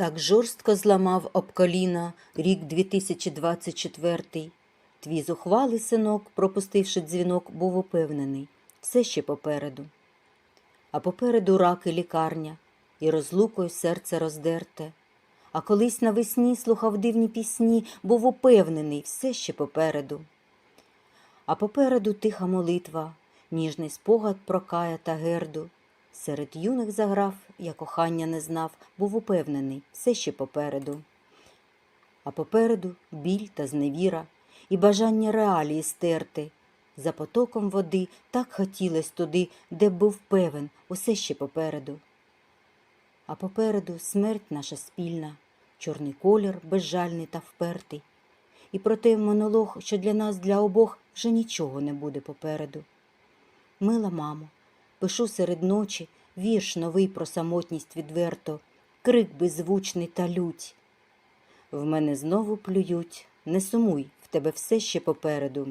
Так жорстко зламав об коліна рік 2024. Твій зухвалий синок, пропустивши дзвінок, був упевнений все ще попереду. А попереду рак і лікарня, і розлукою серце роздерте. А колись навесні слухав дивні пісні, був упевнений все ще попереду. А попереду тиха молитва, ніжний спогад про Кая та герду. Серед юних заграв, я кохання не знав, був упевнений, все ще попереду. А попереду біль та зневіра, і бажання реалії стерти. За потоком води так хотілось туди, де був певен, усе ще попереду. А попереду смерть наша спільна, чорний колір безжальний та впертий. І проте монолог, що для нас, для обох, вже нічого не буде попереду. Мила мамо, пишу серед ночі вірш новий про самотність відверто, крик беззвучний та лють. В мене знову плюють, не сумуй, в тебе все ще попереду.